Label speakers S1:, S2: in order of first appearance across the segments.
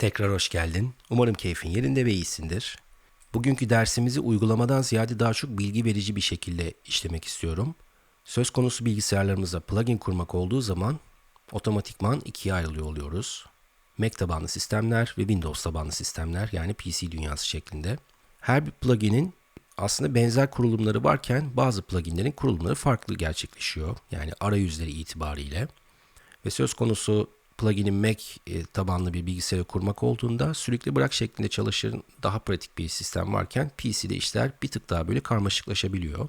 S1: Tekrar hoş geldin. Umarım keyfin yerinde ve iyisindir. Bugünkü dersimizi uygulamadan ziyade daha çok bilgi verici bir şekilde işlemek istiyorum. Söz konusu bilgisayarlarımızda plugin kurmak olduğu zaman otomatikman ikiye ayrılıyor oluyoruz. Mac tabanlı sistemler ve Windows tabanlı sistemler yani PC dünyası şeklinde. Her bir pluginin aslında benzer kurulumları varken bazı pluginlerin kurulumları farklı gerçekleşiyor. Yani arayüzleri itibariyle. Ve söz konusu plugin'in Mac e, tabanlı bir bilgisayarı kurmak olduğunda sürekli bırak şeklinde çalışan daha pratik bir sistem varken PC'de işler bir tık daha böyle karmaşıklaşabiliyor.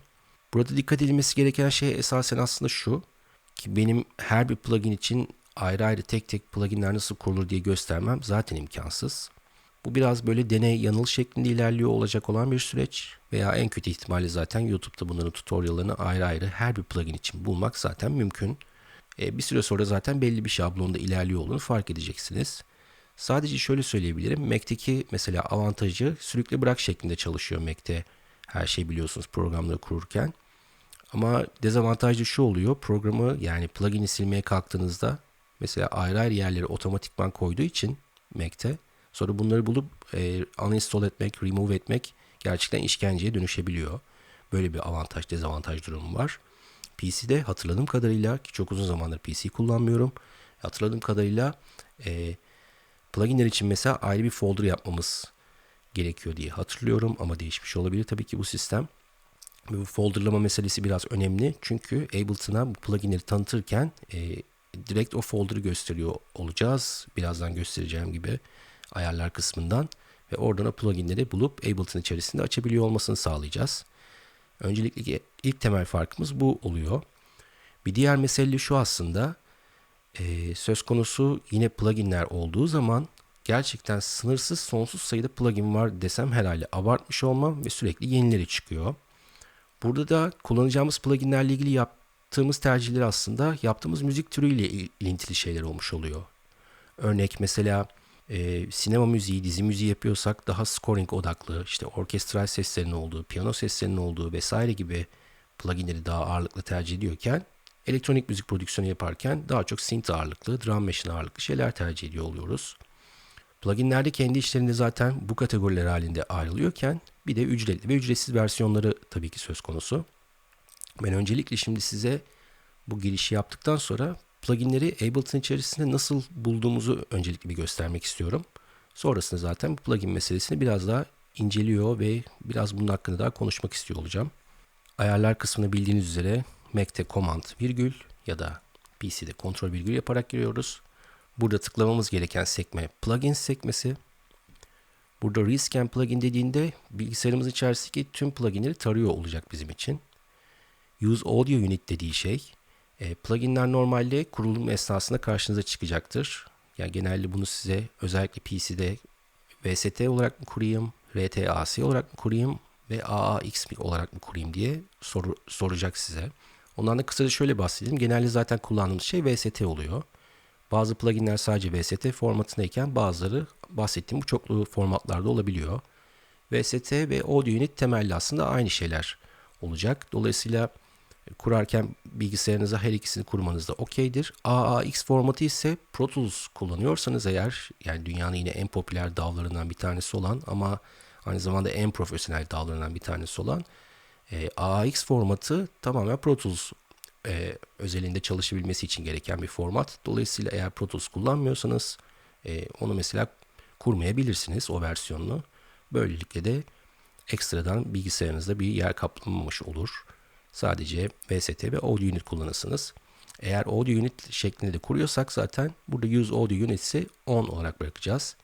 S1: Burada dikkat edilmesi gereken şey esasen aslında şu ki benim her bir plugin için ayrı ayrı tek tek pluginler nasıl kurulur diye göstermem zaten imkansız. Bu biraz böyle deney yanıl şeklinde ilerliyor olacak olan bir süreç veya en kötü ihtimalle zaten YouTube'da bunların tutoriallarını ayrı ayrı her bir plugin için bulmak zaten mümkün. E, bir süre sonra zaten belli bir şablonda ilerliyor olduğunu fark edeceksiniz. Sadece şöyle söyleyebilirim. Mac'teki mesela avantajı sürekli bırak şeklinde çalışıyor Mac'te. Her şey biliyorsunuz programları kururken. Ama dezavantajı şu oluyor. Programı yani plugin'i silmeye kalktığınızda mesela ayrı ayrı yerleri otomatikman koyduğu için Mac'te sonra bunları bulup e, uninstall etmek, remove etmek gerçekten işkenceye dönüşebiliyor. Böyle bir avantaj dezavantaj durumu var. PC'de hatırladığım kadarıyla ki çok uzun zamandır PC kullanmıyorum. Hatırladığım kadarıyla e, pluginler için mesela ayrı bir folder yapmamız gerekiyor diye hatırlıyorum ama değişmiş olabilir tabii ki bu sistem. Bu folderlama meselesi biraz önemli çünkü Ableton'a bu pluginleri tanıtırken e, direkt o folder'ı gösteriyor olacağız. Birazdan göstereceğim gibi ayarlar kısmından ve oradan o pluginleri bulup Ableton içerisinde açabiliyor olmasını sağlayacağız. Öncelikle ilk temel farkımız bu oluyor. Bir diğer mesele şu aslında e, söz konusu yine pluginler olduğu zaman gerçekten sınırsız sonsuz sayıda plugin var desem herhalde abartmış olmam ve sürekli yenileri çıkıyor. Burada da kullanacağımız pluginlerle ilgili yaptığımız tercihler aslında yaptığımız müzik türüyle ilintili şeyler olmuş oluyor. Örnek mesela e, sinema müziği, dizi müziği yapıyorsak daha scoring odaklı, işte orkestral seslerin olduğu, piyano seslerinin olduğu vesaire gibi pluginleri daha ağırlıklı tercih ediyorken elektronik müzik prodüksiyonu yaparken daha çok synth ağırlıklı, drum machine ağırlıklı şeyler tercih ediyor oluyoruz. Pluginlerde kendi işlerinde zaten bu kategoriler halinde ayrılıyorken bir de ücretli ve ücretsiz versiyonları tabii ki söz konusu. Ben öncelikle şimdi size bu girişi yaptıktan sonra pluginleri Ableton içerisinde nasıl bulduğumuzu öncelikle bir göstermek istiyorum. Sonrasında zaten bu plugin meselesini biraz daha inceliyor ve biraz bunun hakkında daha konuşmak istiyor olacağım. Ayarlar kısmını bildiğiniz üzere Mac'te command virgül ya da PC'de kontrol virgül yaparak giriyoruz. Burada tıklamamız gereken sekme plugin sekmesi. Burada rescan plugin dediğinde bilgisayarımız içerisindeki tüm pluginleri tarıyor olacak bizim için. Use Audio Unit dediği şey e, pluginler normalde kurulum esnasında karşınıza çıkacaktır. Yani genelde bunu size özellikle PC'de VST olarak mı kurayım, RTAC olarak mı kurayım ve AAX olarak mı kurayım diye soru, soracak size. Ondan da kısaca şöyle bahsedeyim. Genelde zaten kullandığımız şey VST oluyor. Bazı pluginler sadece VST formatındayken bazıları bahsettiğim bu çoklu formatlarda olabiliyor. VST ve Audio Unit temelli aslında aynı şeyler olacak. Dolayısıyla kurarken bilgisayarınıza her ikisini kurmanız da okeydir. AAX formatı ise Pro Tools kullanıyorsanız eğer yani dünyanın yine en popüler dallarından bir tanesi olan ama aynı zamanda en profesyonel dallarından bir tanesi olan e, AAX formatı tamamen Pro Tools e, özelinde çalışabilmesi için gereken bir format. Dolayısıyla eğer Pro Tools kullanmıyorsanız e, onu mesela kurmayabilirsiniz o versiyonunu. Böylelikle de ekstradan bilgisayarınızda bir yer kaplamamış olur. Sadece VST ve Audio Unit kullanırsınız. Eğer Audio Unit şeklinde de kuruyorsak zaten burada Use Audio Unit'i on olarak bırakacağız.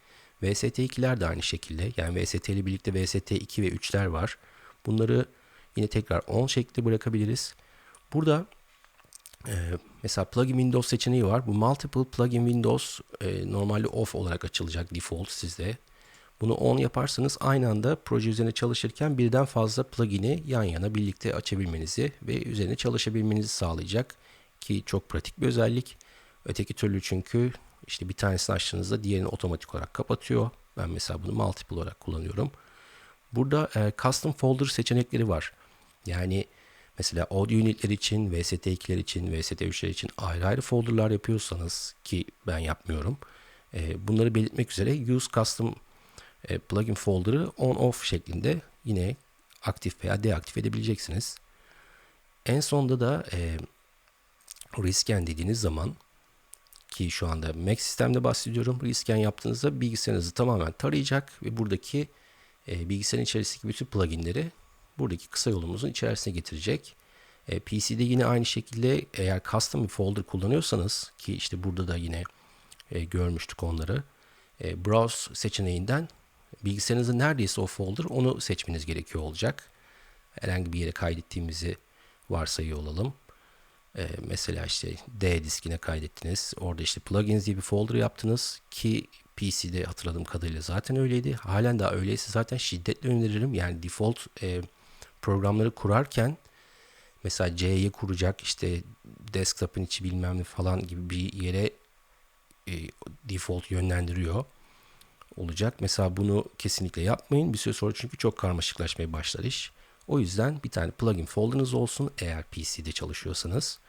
S1: VST2'ler de aynı şekilde. Yani VST ile birlikte VST2 ve 3'ler var. Bunları yine tekrar on şeklinde bırakabiliriz. Burada e, mesela plugin Windows seçeneği var. Bu multiple plugin Windows e, normalde off olarak açılacak default sizde. Bunu on yaparsanız aynı anda proje üzerine çalışırken birden fazla plugin'i yan yana birlikte açabilmenizi ve üzerine çalışabilmenizi sağlayacak ki çok pratik bir özellik. Öteki türlü çünkü işte bir tanesini açtığınızda diğerini otomatik olarak kapatıyor. Ben mesela bunu multiple olarak kullanıyorum. Burada e, custom folder seçenekleri var. Yani mesela audio unitler için, VST2'ler için, VST3'ler için ayrı ayrı folderlar yapıyorsanız ki ben yapmıyorum. E, bunları belirtmek üzere use custom e, plugin folder'ı on off şeklinde yine aktif veya deaktif edebileceksiniz. En sonda da e, rescan dediğiniz zaman ki şu anda Mac sistemde bahsediyorum. Rescan yaptığınızda bilgisayarınızı tamamen tarayacak ve buradaki e, bilgisayarın içerisindeki bütün pluginleri buradaki kısa yolumuzun içerisine getirecek. E, PC'de yine aynı şekilde eğer custom bir folder kullanıyorsanız ki işte burada da yine e, görmüştük onları. E, browse seçeneğinden bilgisayarınızın neredeyse o folder onu seçmeniz gerekiyor olacak. Herhangi bir yere kaydettiğimizi varsayıyor olalım. Ee, mesela işte D diskine kaydettiniz. Orada işte plugins diye bir folder yaptınız ki PC'de hatırladığım kadarıyla zaten öyleydi. Halen daha öyleyse zaten şiddetle öneririm. Yani default e, programları kurarken mesela C'ye kuracak işte desktop'ın içi bilmem ne falan gibi bir yere e, default yönlendiriyor olacak. Mesela bunu kesinlikle yapmayın. Bir süre sonra çünkü çok karmaşıklaşmaya başlar iş. O yüzden bir tane plugin folder'ınız olsun eğer PC'de çalışıyorsanız.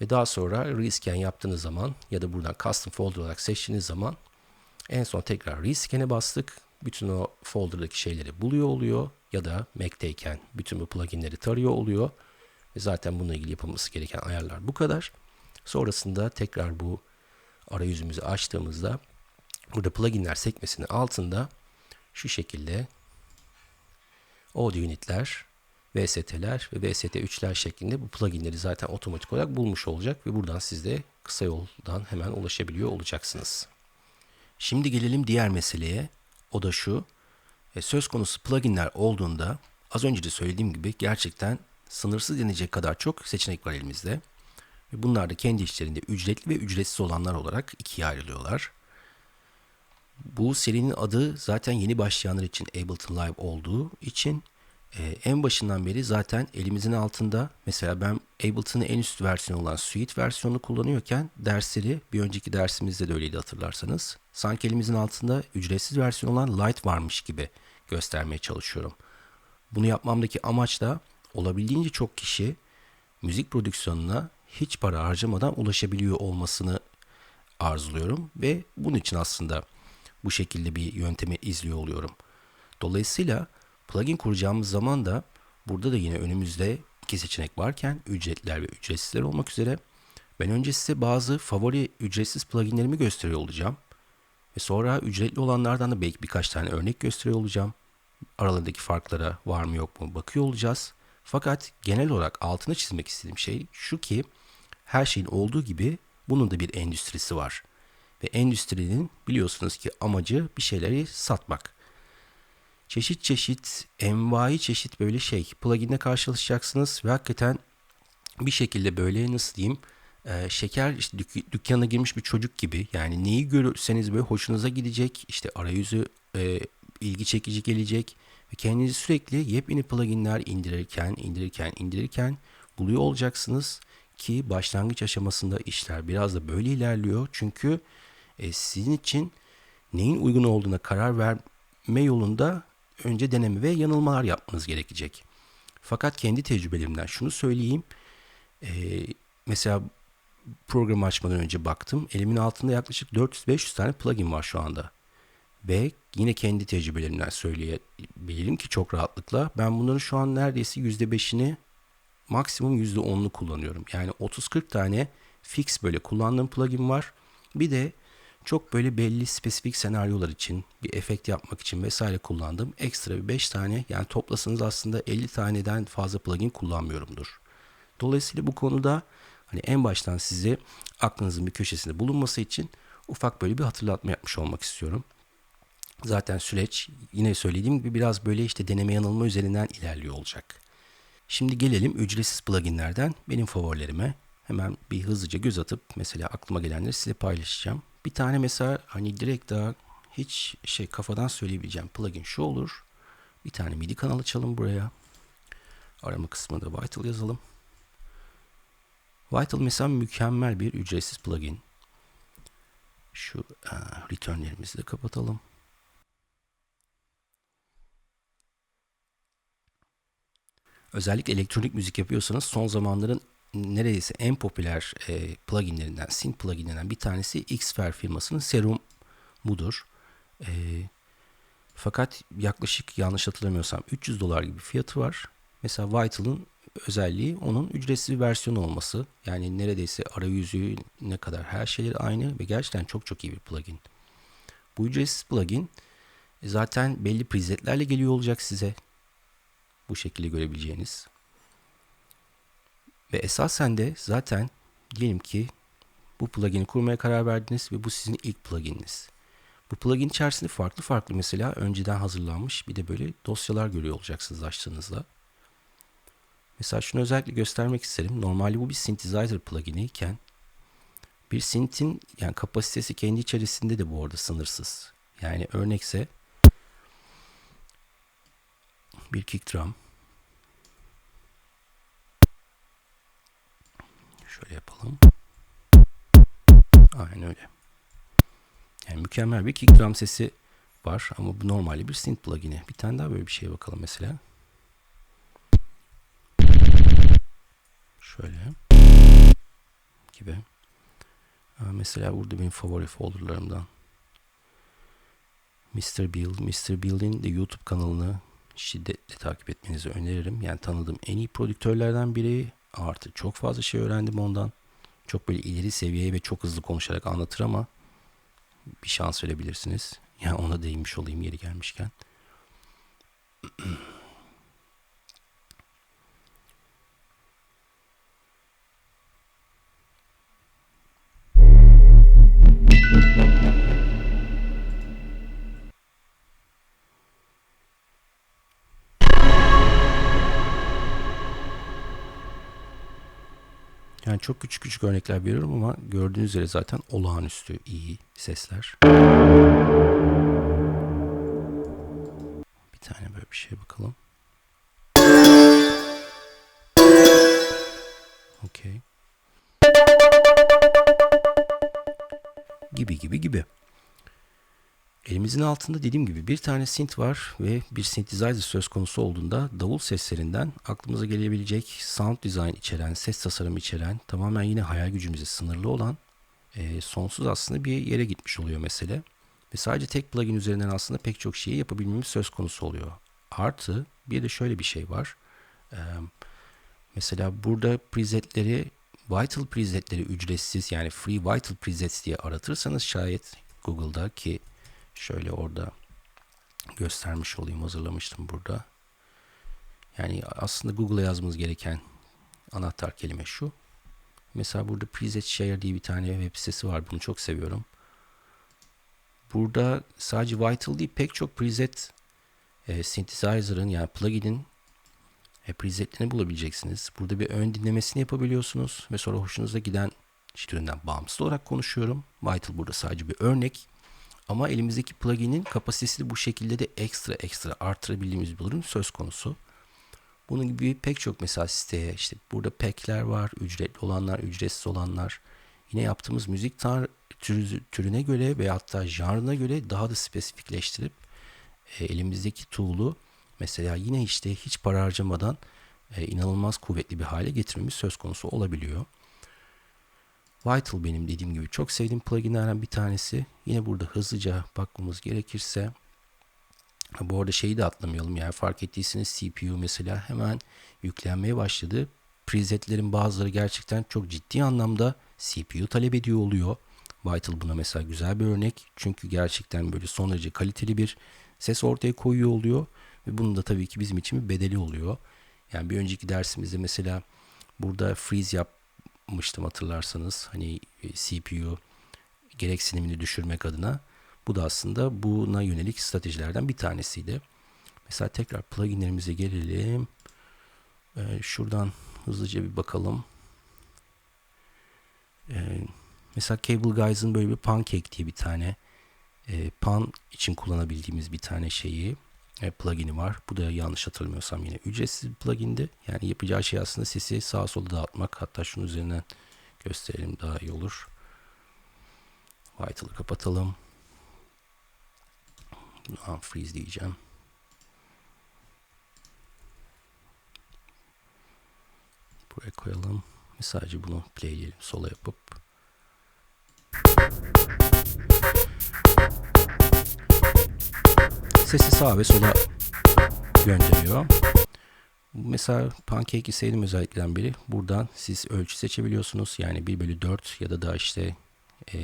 S1: Ve daha sonra rescan yaptığınız zaman ya da buradan custom folder olarak seçtiğiniz zaman en son tekrar rescan'e bastık. Bütün o folder'daki şeyleri buluyor oluyor ya da Mac'teyken bütün bu pluginleri tarıyor oluyor. Ve zaten bununla ilgili yapılması gereken ayarlar bu kadar. Sonrasında tekrar bu arayüzümüzü açtığımızda burada pluginler sekmesinin altında şu şekilde audio unitler, VST'ler ve VST3'ler şeklinde bu pluginleri zaten otomatik olarak bulmuş olacak ve buradan siz de kısa yoldan hemen ulaşabiliyor olacaksınız. Şimdi gelelim diğer meseleye. O da şu. E, söz konusu pluginler olduğunda az önce de söylediğim gibi gerçekten sınırsız denecek kadar çok seçenek var elimizde. Bunlar da kendi içlerinde ücretli ve ücretsiz olanlar olarak ikiye ayrılıyorlar. Bu serinin adı zaten yeni başlayanlar için Ableton Live olduğu için e, en başından beri zaten elimizin altında mesela ben Ableton'ın en üst versiyonu olan Suite versiyonunu kullanıyorken dersleri bir önceki dersimizde de öyleydi hatırlarsanız. Sanki elimizin altında ücretsiz versiyon olan Lite varmış gibi göstermeye çalışıyorum. Bunu yapmamdaki amaç da olabildiğince çok kişi müzik prodüksiyonuna hiç para harcamadan ulaşabiliyor olmasını arzuluyorum ve bunun için aslında bu şekilde bir yöntemi izliyor oluyorum. Dolayısıyla plugin kuracağımız zaman da burada da yine önümüzde iki seçenek varken ücretliler ve ücretsizler olmak üzere ben önce size bazı favori ücretsiz pluginlerimi gösteriyor olacağım. Ve sonra ücretli olanlardan da belki birkaç tane örnek gösteriyor olacağım. Aralarındaki farklara var mı yok mu bakıyor olacağız. Fakat genel olarak altına çizmek istediğim şey şu ki her şeyin olduğu gibi bunun da bir endüstrisi var. Ve endüstrinin biliyorsunuz ki amacı bir şeyleri satmak. Çeşit çeşit, envai çeşit böyle şey pluginle karşılaşacaksınız ve hakikaten bir şekilde böyle nasıl diyeyim e, şeker işte dük- dükkana girmiş bir çocuk gibi yani neyi görürseniz böyle hoşunuza gidecek işte arayüzü e, ilgi çekici gelecek ve kendinizi sürekli yepyeni pluginler indirirken indirirken indirirken buluyor olacaksınız ki başlangıç aşamasında işler biraz da böyle ilerliyor çünkü e, sizin için neyin uygun olduğuna karar verme yolunda önce deneme ve yanılmalar yapmanız gerekecek. Fakat kendi tecrübelerimden şunu söyleyeyim. E, mesela programı açmadan önce baktım. Elimin altında yaklaşık 400-500 tane plugin var şu anda. Ve yine kendi tecrübelerimden söyleyebilirim ki çok rahatlıkla ben bunların şu an neredeyse %5'ini maksimum %10'unu kullanıyorum. Yani 30-40 tane fix böyle kullandığım plugin var. Bir de çok böyle belli spesifik senaryolar için bir efekt yapmak için vesaire kullandığım ekstra bir 5 tane yani toplasanız aslında 50 taneden fazla plugin kullanmıyorumdur. Dolayısıyla bu konuda hani en baştan size aklınızın bir köşesinde bulunması için ufak böyle bir hatırlatma yapmış olmak istiyorum. Zaten süreç yine söylediğim gibi biraz böyle işte deneme yanılma üzerinden ilerliyor olacak. Şimdi gelelim ücretsiz pluginlerden benim favorilerime. Hemen bir hızlıca göz atıp mesela aklıma gelenleri size paylaşacağım. Bir tane mesela hani direkt daha hiç şey kafadan söyleyebileceğim plugin şu olur. Bir tane MIDI kanal açalım buraya. Arama kısmında Vital yazalım. Vital mesela mükemmel bir ücretsiz plugin. Şu e, returnlerimizi de kapatalım. Özellikle elektronik müzik yapıyorsanız son zamanların neredeyse en popüler e, pluginlerinden, synth pluginlerinden bir tanesi Xfer firmasının Serum budur. E, fakat yaklaşık yanlış hatırlamıyorsam 300 dolar gibi fiyatı var. Mesela Vital'ın özelliği onun ücretsiz bir versiyonu olması. Yani neredeyse arayüzü ne kadar her şeyleri aynı ve gerçekten çok çok iyi bir plugin. Bu ücretsiz plugin zaten belli presetlerle geliyor olacak size. Bu şekilde görebileceğiniz. Ve esasen de zaten diyelim ki bu plugin'i kurmaya karar verdiniz ve bu sizin ilk plugininiz. Bu plugin içerisinde farklı farklı mesela önceden hazırlanmış bir de böyle dosyalar görüyor olacaksınız açtığınızda. Mesela şunu özellikle göstermek isterim. Normalde bu bir synthesizer plugini iken bir synth'in yani kapasitesi kendi içerisinde de bu arada sınırsız. Yani örnekse bir kick drum şöyle yapalım. Aynen öyle. Yani mükemmel bir kick drum sesi var ama bu normalde bir synth plugin'i. Bir tane daha böyle bir şey bakalım mesela. Şöyle gibi. Mesela burada benim favori folderlarımdan Mr. Build. Mr. Build'in de YouTube kanalını şiddetle takip etmenizi öneririm. Yani tanıdığım en iyi prodüktörlerden biri. Artı çok fazla şey öğrendim ondan. Çok böyle ileri seviyeye ve çok hızlı konuşarak anlatır ama bir şans verebilirsiniz. Yani ona değinmiş olayım yeri gelmişken. çok küçük küçük örnekler veriyorum ama gördüğünüz üzere zaten olağanüstü iyi sesler. Bir tane böyle bir şey bakalım. Okey. Gibi gibi gibi. Elimizin altında dediğim gibi bir tane synth var ve bir synthesizer söz konusu olduğunda davul seslerinden aklımıza gelebilecek sound design içeren, ses tasarımı içeren, tamamen yine hayal gücümüze sınırlı olan e, sonsuz aslında bir yere gitmiş oluyor mesele. Ve sadece tek plugin üzerinden aslında pek çok şeyi yapabilmemiz söz konusu oluyor. Artı bir de şöyle bir şey var. E, mesela burada presetleri, Vital presetleri ücretsiz yani Free Vital presets diye aratırsanız şayet Google'da ki Şöyle orada göstermiş olayım. Hazırlamıştım burada. Yani aslında Google'a yazmanız gereken anahtar kelime şu. Mesela burada Preset Share diye bir tane web sitesi var. Bunu çok seviyorum. Burada sadece Vital değil pek çok preset e, synthesizer'ın yani plugin'in e, presetlerini bulabileceksiniz. Burada bir ön dinlemesini yapabiliyorsunuz ve sonra hoşunuza giden türünden bağımsız olarak konuşuyorum. Vital burada sadece bir örnek. Ama elimizdeki plugin'in kapasitesini bu şekilde de ekstra ekstra artırabildiğimiz bir durum söz konusu. Bunun gibi pek çok mesela siteye işte burada pack'ler var, ücretli olanlar, ücretsiz olanlar. Yine yaptığımız müzik tar türü, türüne göre veya hatta janrına göre daha da spesifikleştirip e, elimizdeki tool'u mesela yine işte hiç para harcamadan e, inanılmaz kuvvetli bir hale getirmemiz söz konusu olabiliyor. Vital benim dediğim gibi çok sevdiğim pluginlerden bir tanesi. Yine burada hızlıca bakmamız gerekirse bu arada şeyi de atlamayalım yani fark ettiyseniz CPU mesela hemen yüklenmeye başladı. Presetlerin bazıları gerçekten çok ciddi anlamda CPU talep ediyor oluyor. Vital buna mesela güzel bir örnek. Çünkü gerçekten böyle son derece kaliteli bir ses ortaya koyuyor oluyor. Ve bunun da tabii ki bizim için bir bedeli oluyor. Yani bir önceki dersimizde mesela burada freeze yap yapmıştım hatırlarsanız. Hani e, CPU gereksinimini düşürmek adına. Bu da aslında buna yönelik stratejilerden bir tanesiydi. Mesela tekrar pluginlerimize gelelim. Ee, şuradan hızlıca bir bakalım. Ee, mesela Cable Guys'ın böyle bir Pancake diye bir tane e, pan için kullanabildiğimiz bir tane şeyi plugin'i var. Bu da yanlış hatırlamıyorsam yine ücretsiz bir plugindi. Yani yapacağı şey aslında sesi sağa sola dağıtmak. Hatta şunun üzerinden gösterelim daha iyi olur. Vital'ı kapatalım. Unfreeze diyeceğim. Buraya koyalım. Sadece bunu play edelim sola yapıp. Sesi sağa ve sola gönderiyor. Mesela Pancake sevdiğim özelliklerden biri. Buradan siz ölçü seçebiliyorsunuz. Yani 1 bölü 4 ya da da işte e,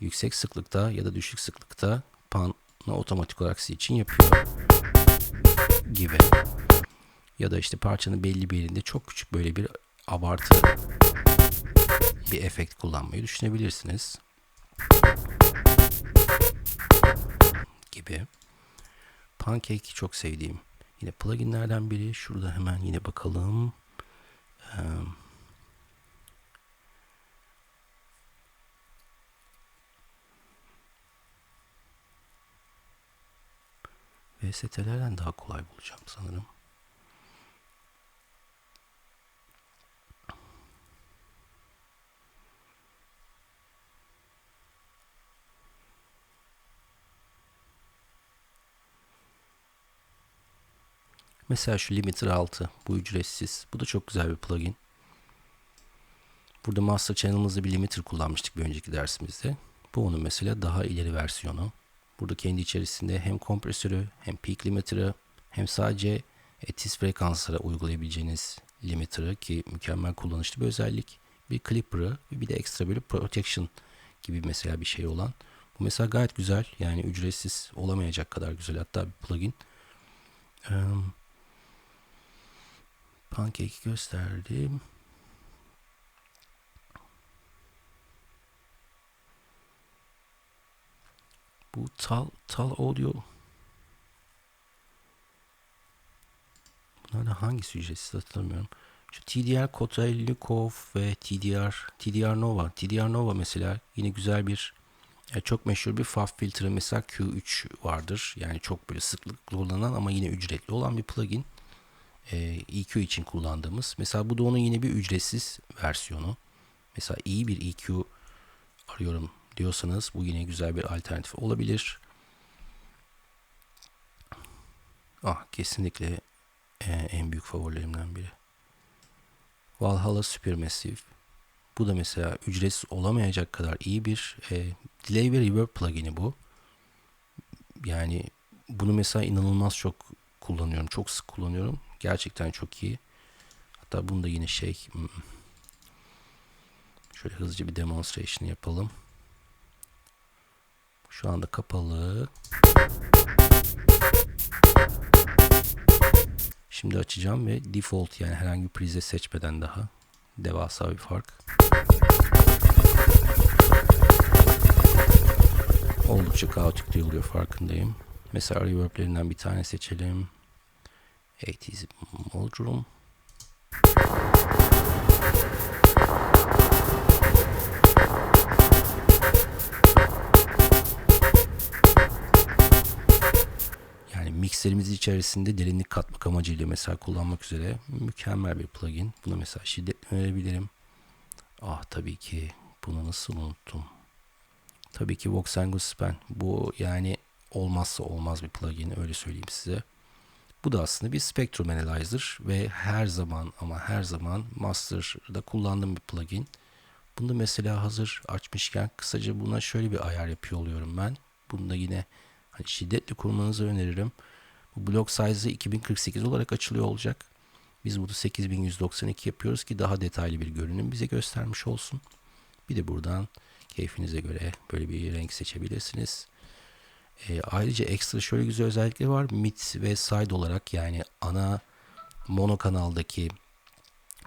S1: yüksek sıklıkta ya da düşük sıklıkta pan'ı otomatik olarak sizin için yapıyor gibi. Ya da işte parçanın belli bir yerinde çok küçük böyle bir abartı bir efekt kullanmayı düşünebilirsiniz. Gibi. Pancake çok sevdiğim yine pluginlerden biri. Şurada hemen yine bakalım. Ee, VST'lerden daha kolay bulacağım sanırım. Mesela şu Limiter 6. Bu ücretsiz. Bu da çok güzel bir plugin. Burada Master Channel'ımızda bir limiter kullanmıştık bir önceki dersimizde. Bu onun mesela daha ileri versiyonu. Burada kendi içerisinde hem kompresörü hem peak limiter'ı hem sadece tiz frekanslara uygulayabileceğiniz limiter'ı ki mükemmel kullanışlı bir özellik. Bir clipper'ı ve bir de ekstra böyle protection gibi mesela bir şey olan. Bu mesela gayet güzel. Yani ücretsiz olamayacak kadar güzel hatta bir plugin. Um, Pancake gösterdim. Bu Tal, Tal Audio Bunlardan hangisi ücretsiz hatırlamıyorum. Şu TDR Kotelnikov ve TDR TDR Nova. TDR Nova mesela yine güzel bir yani çok meşhur bir FAF filtre mesela Q3 vardır. Yani çok böyle sıklıkla kullanılan ama yine ücretli olan bir plugin. EQ için kullandığımız. Mesela bu da onun yine bir ücretsiz versiyonu. Mesela iyi bir EQ arıyorum diyorsanız bu yine güzel bir alternatif olabilir. Ah kesinlikle e, en büyük favorilerimden biri. Valhalla Supermassive. Bu da mesela ücretsiz olamayacak kadar iyi bir e, delay ve reverb plugin'i bu. Yani bunu mesela inanılmaz çok kullanıyorum. Çok sık kullanıyorum. Gerçekten çok iyi. Hatta bunu da yine şey hmm, şöyle hızlıca bir demonstration yapalım. Şu anda kapalı. Şimdi açacağım ve default yani herhangi bir prize seçmeden daha devasa bir fark. Oldukça kaotik duyuluyor farkındayım. Mesela reverb'lerinden bir tane seçelim. 80's Modroom. mikserimiz içerisinde derinlik katmak amacıyla mesela kullanmak üzere mükemmel bir plugin. Buna mesela şiddet verebilirim. Ah tabii ki bunu nasıl unuttum. Tabii ki Vox Angle Span. Bu yani olmazsa olmaz bir plugin öyle söyleyeyim size. Bu da aslında bir Spectrum Analyzer ve her zaman ama her zaman Master'da kullandığım bir plugin. Bunu mesela hazır açmışken kısaca buna şöyle bir ayar yapıyor oluyorum ben. Bunu da yine hani şiddetli kurmanızı öneririm. Bu blok size'ı 2048 olarak açılıyor olacak. Biz bunu 8192 yapıyoruz ki daha detaylı bir görünüm bize göstermiş olsun. Bir de buradan keyfinize göre böyle bir renk seçebilirsiniz. E, ayrıca ekstra şöyle güzel özellikleri var. Mid ve side olarak yani ana mono kanaldaki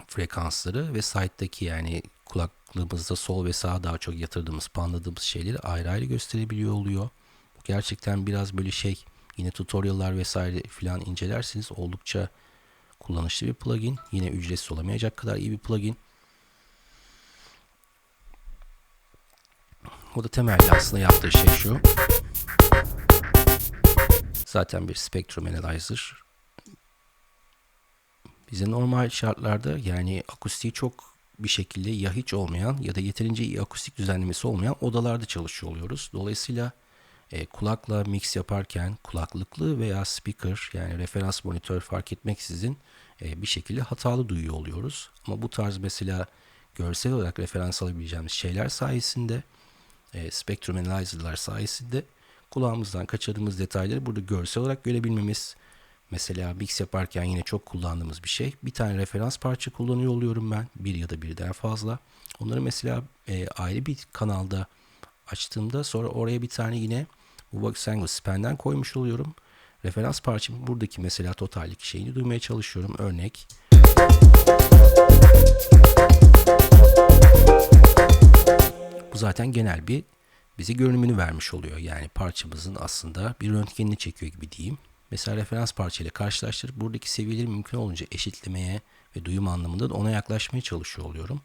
S1: frekansları ve side'daki yani kulaklığımızda sol ve sağa daha çok yatırdığımız, panladığımız şeyleri ayrı ayrı gösterebiliyor oluyor. Bu gerçekten biraz böyle şey Yine tutorial'lar vesaire filan incelersiniz. Oldukça kullanışlı bir plugin. Yine ücretsiz olamayacak kadar iyi bir plugin. O da temelde aslında yaptığı şey şu. Zaten bir Spectrum Analyzer. Bize normal şartlarda yani akustiği çok bir şekilde ya hiç olmayan ya da yeterince iyi akustik düzenlemesi olmayan odalarda çalışıyor oluyoruz. Dolayısıyla e, kulakla mix yaparken kulaklıklı veya speaker yani referans monitör fark etmeksizin e, bir şekilde hatalı duyuyor oluyoruz. Ama bu tarz mesela görsel olarak referans alabileceğimiz şeyler sayesinde e, Spectrum Analyzer'lar sayesinde kulağımızdan kaçırdığımız detayları burada görsel olarak görebilmemiz. Mesela mix yaparken yine çok kullandığımız bir şey. Bir tane referans parça kullanıyor oluyorum ben. Bir ya da birden fazla. Onları mesela e, ayrı bir kanalda açtığımda sonra oraya bir tane yine bu Voxangle Span'den koymuş oluyorum. Referans parçamı buradaki mesela totallik şeyini duymaya çalışıyorum. Örnek. Bu zaten genel bir bize görünümünü vermiş oluyor. Yani parçamızın aslında bir röntgenini çekiyor gibi diyeyim. Mesela referans parçayla karşılaştırıp buradaki seviyeleri mümkün olunca eşitlemeye ve duyum anlamında da ona yaklaşmaya çalışıyor oluyorum.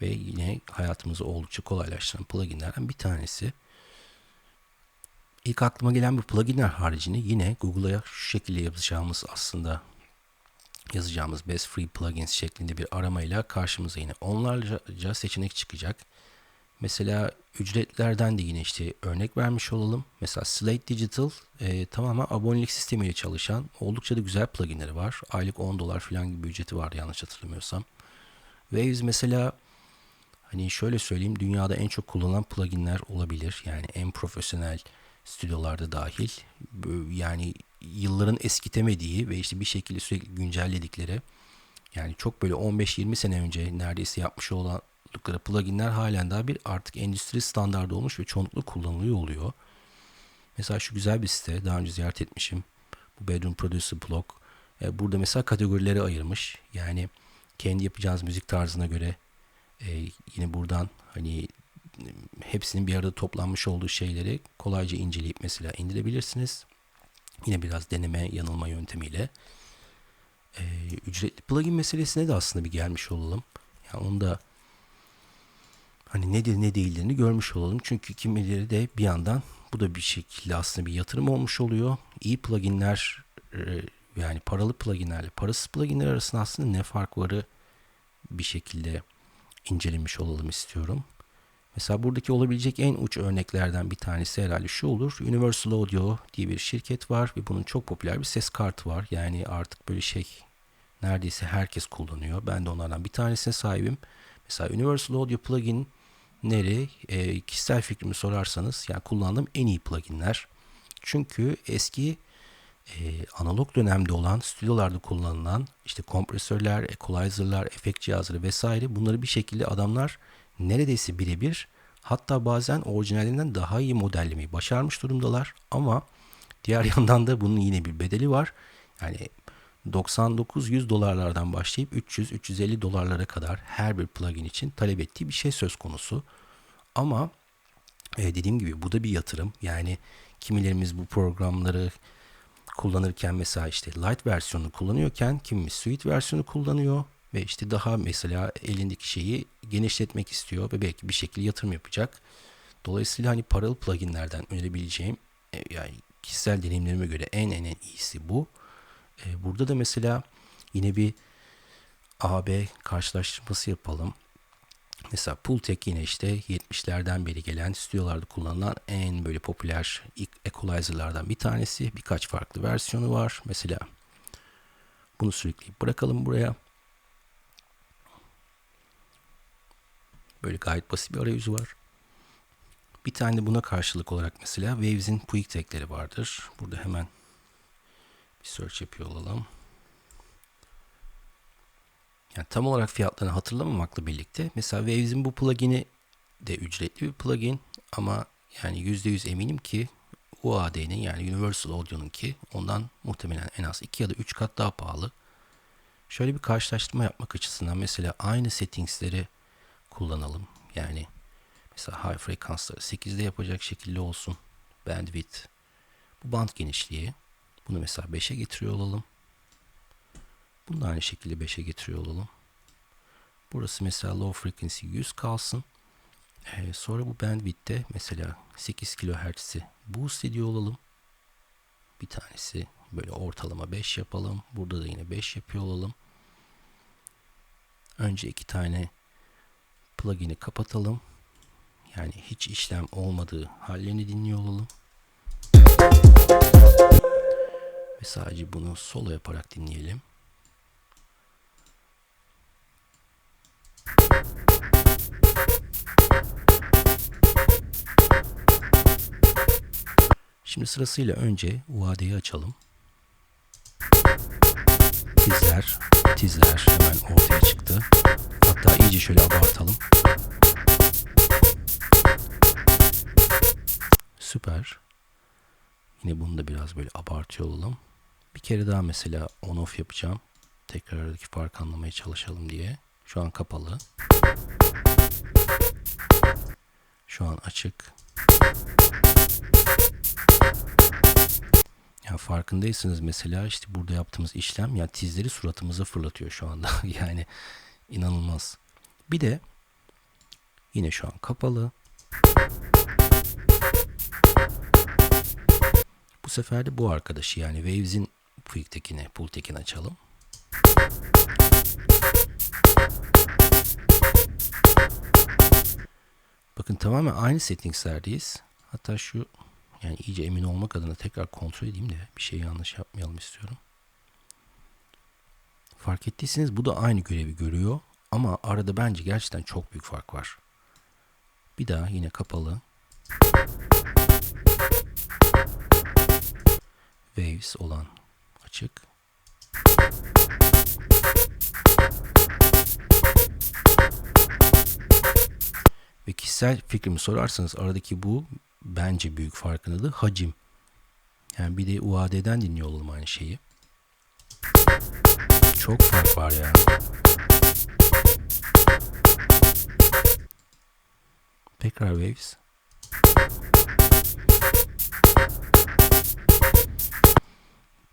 S1: Ve yine hayatımızı oldukça kolaylaştıran pluginlerden bir tanesi. İlk aklıma gelen bu pluginler haricinde yine Google'a şu şekilde yazacağımız aslında yazacağımız Best Free Plugins şeklinde bir aramayla karşımıza yine onlarca seçenek çıkacak. Mesela ücretlerden de yine işte örnek vermiş olalım. Mesela Slate Digital e, tamamen abonelik sistemiyle çalışan oldukça da güzel pluginleri var. Aylık 10 dolar falan gibi ücreti var yanlış hatırlamıyorsam. Waves mesela hani şöyle söyleyeyim dünyada en çok kullanılan pluginler olabilir. Yani en profesyonel stüdyolarda dahil. Yani yılların eskitemediği ve işte bir şekilde sürekli güncelledikleri yani çok böyle 15-20 sene önce neredeyse yapmış olan yaptıkları pluginler halen daha bir artık endüstri standardı olmuş ve çoğunlukla kullanılıyor oluyor. Mesela şu güzel bir site daha önce ziyaret etmişim. Bu Bedroom Producer Blog. E, burada mesela kategorileri ayırmış. Yani kendi yapacağınız müzik tarzına göre e, yine buradan hani hepsinin bir arada toplanmış olduğu şeyleri kolayca inceleyip mesela indirebilirsiniz. Yine biraz deneme yanılma yöntemiyle. E, ücretli plugin meselesine de aslında bir gelmiş olalım. Yani onu da hani nedir ne değillerini görmüş olalım. Çünkü kimileri de bir yandan bu da bir şekilde aslında bir yatırım olmuş oluyor. İyi pluginler e, yani paralı pluginlerle parasız pluginler arasında aslında ne fark varı bir şekilde incelemiş olalım istiyorum. Mesela buradaki olabilecek en uç örneklerden bir tanesi herhalde şu olur. Universal Audio diye bir şirket var ve bunun çok popüler bir ses kartı var. Yani artık böyle şey neredeyse herkes kullanıyor. Ben de onlardan bir tanesine sahibim. Mesela Universal Audio plugin Neri? E, kişisel fikrimi sorarsanız yani kullandığım en iyi pluginler. Çünkü eski e, analog dönemde olan stüdyolarda kullanılan işte kompresörler, equalizer'lar, efekt cihazları vesaire bunları bir şekilde adamlar neredeyse birebir hatta bazen orijinalinden daha iyi modellemeyi başarmış durumdalar ama diğer yandan da bunun yine bir bedeli var. Yani 99-100 dolarlardan başlayıp 300-350 dolarlara kadar her bir plugin için talep ettiği bir şey söz konusu. Ama e, dediğim gibi bu da bir yatırım. Yani kimilerimiz bu programları kullanırken mesela işte light versiyonu kullanıyorken kimimiz suite versiyonu kullanıyor ve işte daha mesela elindeki şeyi genişletmek istiyor ve belki bir şekilde yatırım yapacak. Dolayısıyla hani paralı pluginlerden önerebileceğim e, yani kişisel deneyimlerime göre en en en iyisi bu. E, burada da mesela yine bir AB karşılaştırması yapalım. Mesela Pultec yine işte 70'lerden beri gelen stüdyolarda kullanılan en böyle popüler equalizer'lardan bir tanesi. Birkaç farklı versiyonu var. Mesela bunu sürükleyip bırakalım buraya. Böyle gayet basit bir arayüzü var. Bir tane de buna karşılık olarak mesela Waves'in Puig tekleri vardır. Burada hemen bir search yapıyor olalım. Yani tam olarak fiyatlarını hatırlamamakla birlikte mesela Waves'in bu plugin'i de ücretli bir plugin ama yani %100 eminim ki UAD'nin yani Universal Audio'nun ki ondan muhtemelen en az 2 ya da 3 kat daha pahalı. Şöyle bir karşılaştırma yapmak açısından mesela aynı settingsleri kullanalım. Yani mesela high frekansları 8'de yapacak şekilde olsun. Bandwidth. Bu band genişliği. Bunu mesela 5'e getiriyor olalım. Bunu da aynı şekilde 5'e getiriyor olalım. Burası mesela low frequency 100 kalsın. Ee, sonra bu bandwidth'te mesela 8 kHz'i boost ediyor olalım. Bir tanesi böyle ortalama 5 yapalım. Burada da yine 5 yapıyor olalım. Önce iki tane plugin'i kapatalım. Yani hiç işlem olmadığı hallerini dinliyor olalım. Ve sadece bunu solo yaparak dinleyelim. Şimdi sırasıyla önce UAD'yi açalım. Tizler, tizler hemen ortaya çıktı. Hatta iyice şöyle abartalım. Süper. Yine bunu da biraz böyle abartıyor olalım. Bir kere daha mesela on off yapacağım. Tekrar aradaki farkı anlamaya çalışalım diye. Şu an kapalı. Şu an açık. Ya farkındaysanız mesela işte burada yaptığımız işlem ya tizleri suratımıza fırlatıyor şu anda. yani inanılmaz. Bir de yine şu an kapalı. Bu sefer de bu arkadaşı yani Waves'in Quick'tekini, Pult'tekini açalım. Bakın tamamen aynı settingslerdeyiz. Hatta şu yani iyice emin olmak adına tekrar kontrol edeyim de bir şey yanlış yapmayalım istiyorum. Fark ettiyseniz bu da aynı görevi görüyor. Ama arada bence gerçekten çok büyük fark var. Bir daha yine kapalı. Waves olan açık. Ve kişisel fikrimi sorarsanız aradaki bu bence büyük farkın adı hacim. Yani bir de UAD'den dinliyor olalım aynı şeyi. Çok fark var yani. Tekrar Waves.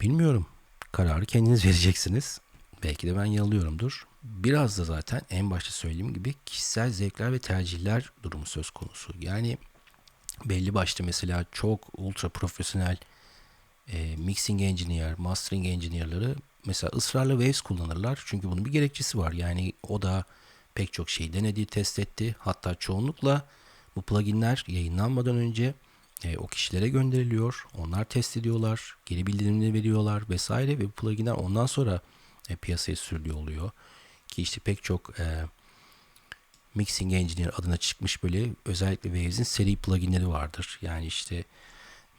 S1: Bilmiyorum. Kararı kendiniz vereceksiniz. Belki de ben yanılıyorumdur. Biraz da zaten en başta söylediğim gibi kişisel zevkler ve tercihler durumu söz konusu. Yani belli başta mesela çok ultra profesyonel e, mixing engineer, mastering engineer'ları mesela ısrarla Waves kullanırlar. Çünkü bunun bir gerekçesi var. Yani o da pek çok şey denedi, test etti. Hatta çoğunlukla bu pluginler yayınlanmadan önce e, o kişilere gönderiliyor. Onlar test ediyorlar, geri bildirimini veriyorlar vesaire ve bu pluginler ondan sonra e, piyasaya sürülüyor oluyor. Ki işte pek çok e, Mixing Engineer adına çıkmış böyle özellikle Waves'in seri pluginleri vardır. Yani işte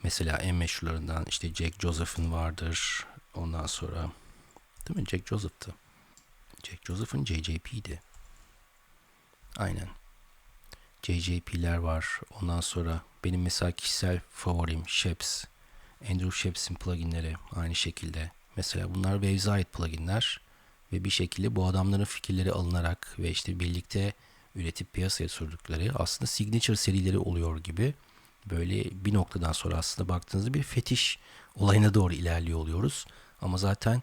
S1: mesela en meşhurlarından işte Jack Joseph'in vardır. Ondan sonra değil mi? Jack Joseph'tı. Jack Joseph'ın JJP'ydi. Aynen. JJP'ler var. Ondan sonra benim mesela kişisel favorim Sheps. Andrew Sheps'in pluginleri aynı şekilde. Mesela bunlar Waves'e ait pluginler ve bir şekilde bu adamların fikirleri alınarak ve işte birlikte üretip piyasaya sürdükleri aslında signature serileri oluyor gibi böyle bir noktadan sonra aslında baktığınızda bir fetiş olayına doğru ilerliyor oluyoruz. Ama zaten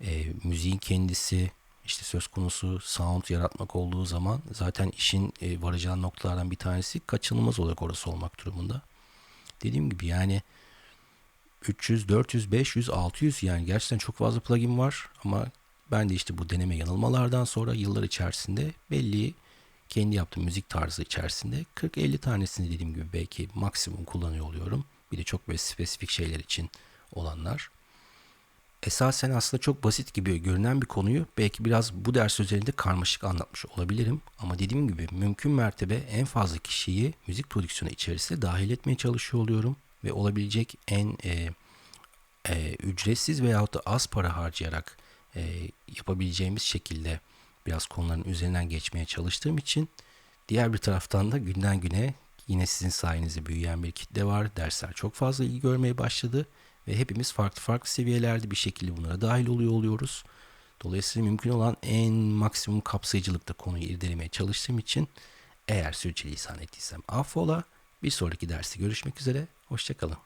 S1: e, müziğin kendisi işte söz konusu sound yaratmak olduğu zaman zaten işin e, varacağı noktalardan bir tanesi kaçınılmaz olarak orası olmak durumunda. Dediğim gibi yani 300, 400, 500, 600 yani gerçekten çok fazla plugin var ama ben de işte bu deneme yanılmalardan sonra yıllar içerisinde belli kendi yaptığım müzik tarzı içerisinde 40-50 tanesini dediğim gibi belki maksimum kullanıyor oluyorum. Bir de çok böyle spesifik şeyler için olanlar. Esasen aslında çok basit gibi görünen bir konuyu belki biraz bu ders üzerinde karmaşık anlatmış olabilirim. Ama dediğim gibi mümkün mertebe en fazla kişiyi müzik prodüksiyonu içerisinde dahil etmeye çalışıyor oluyorum. Ve olabilecek en e, e, ücretsiz veyahut da az para harcayarak e, yapabileceğimiz şekilde biraz konuların üzerinden geçmeye çalıştığım için diğer bir taraftan da günden güne yine sizin sayenizde büyüyen bir kitle var. Dersler çok fazla ilgi görmeye başladı ve hepimiz farklı farklı seviyelerde bir şekilde bunlara dahil oluyor oluyoruz. Dolayısıyla mümkün olan en maksimum kapsayıcılıkta konuyu irdelemeye çalıştığım için eğer sürçülisan ettiysem affola. Bir sonraki derste görüşmek üzere. Hoşçakalın.